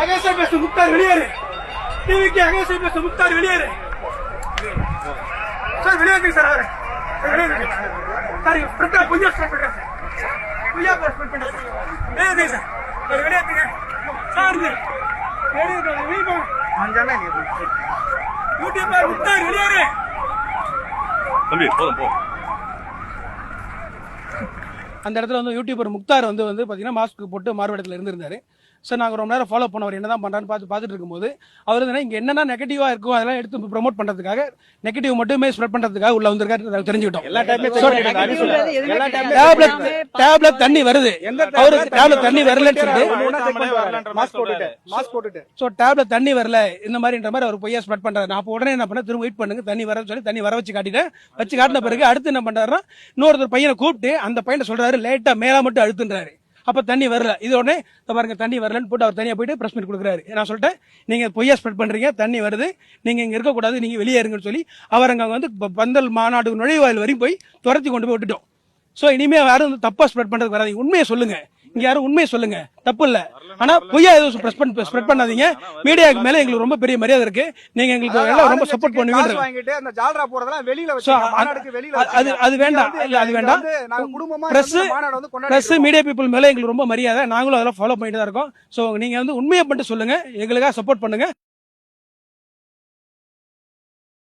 அகேசா பேச முக்தார் வெளியேறு. டிவிக்கு அகேசா பேச முக்தார் வெளியேறு. சார் வெளியேறுங்க சார் அவரு. வெளியேறுங்க. சார் பிரச்சனை பொய்யா ஸ்டார்ட் சார்? பொய்யா ஸ்டார்ட் பண்றேன் சார். வெளியேறுங்க சார். சார் வெளியேறுங்க சார் இது வெளியேறுங்க வெளியே யூடியூபர் முக்தார் வெளியேறு. தம்பி போதும் போ. அந்த இடத்துல வந்து யூடியூபர் முக்தார் வந்து வந்து பார்த்தீங்கன்னா மாஸ்க் போட்டு மாறுவேடத்தில் இருந்திருந்தாரு. சார் நாங்கள் ரொம்ப நேரம் ஃபாலோ பண்ணவர் என்ன தான் பண்ணுறான்னு பார்த்து பார்த்துட்டு இருக்கும்போது அவர் வந்து இங்கே என்னென்ன நெகட்டிவாக இருக்கும் அதெல்லாம் எடுத்து ப்ரோமோட் பண்ணுறதுக்காக நெகட்டிவ் மட்டுமே ஸ்ப்ரெட் பண்ணுறதுக்காக உள்ள வந்திருக்காரு தெரிஞ்சுக்கிட்டோம். எல்லா டைம்லயும் டேப்லெட் தண்ணி வருது. அவருக்கு டேப்லெட் தண்ணி வரலன்னு சொல்லிட்டு ஸோ டேப்லெட் தண்ணி வரல இந்த மாதிரின்ற மாதிரி அவர் பொய்யா ஸ்ப்ரெட் பண்றாரு. நான் அப்போ உடனே என்ன பண்ண திரும்ப வெயிட் பண்ணுங்க தண்ணி வரன்னு சொல்லி தண்ணி வர வச்சு காட்டிட்டேன். வச்சு காட்டின பிறகு அடுத்து என்ன பண்றாருன்னா இன்னொருத்தர் பையனை கூப்பிட்டு அந்த பையனை சொல்றாரு லேட்டா மேலா மட்டும் அழுத்துன்றாரு. அப்போ தண்ணி வரல. இது உடனே பாருங்க தண்ணி வரலன்னு போட்டு அவர் தனியாக போயிட்டு ப்ரெஸ் மீட் கொடுக்குறாரு. நான் சொல்லிட்டேன் நீங்கள் பொய்யா ஸ்ப்ரெட் பண்ணுறீங்க தண்ணி வருது நீங்கள் இங்கே இருக்கக்கூடாது நீங்கள் வெளியே இருங்கன்னு சொல்லி அவர் அங்கே வந்து பந்தல் மாநாடு நுழைவாயில் வரையும் போய் துரத்தி கொண்டு போய் விட்டுட்டோம். ஸோ இனிமே யாரும் தப்பா ஸ்ப்ரெட் பண்றதுக்கு வராதீங்க. உண்மையை சொல்லுங்க. இங்க யாரும் உண்மையை சொல்லுங்க. தப்பு இல்ல. ஆனா பொய்யா எதுவும் ஸ்ப்ரெட் பண்ண ஸ்ப்ரெட் பண்ணாதீங்க. மீடியாவுக்கு மேல எங்களுக்கு ரொம்ப பெரிய மரியாதை இருக்கு. நீங்க எங்களுக்கு எல்லாம் ரொம்ப சப்போர்ட் பண்ணுவீங்க. அது- அது- வேண்டாம். இல்ல, அது வேண்டாம். பிளஸ் இருக்கோம். மீடியா பீப்புள் மேல எங்களுக்கு ரொம்ப மரியாதை. நாங்களும் அதெல்லாம் ஃபாலோ பண்ணிட்டு தான் இருக்கோம். ஸோ நீங்க வந்து உண்மையை மட்டும் சொல்லுங்க. எங்களுக்காக சப்போர்ட் பண்ணுங்க.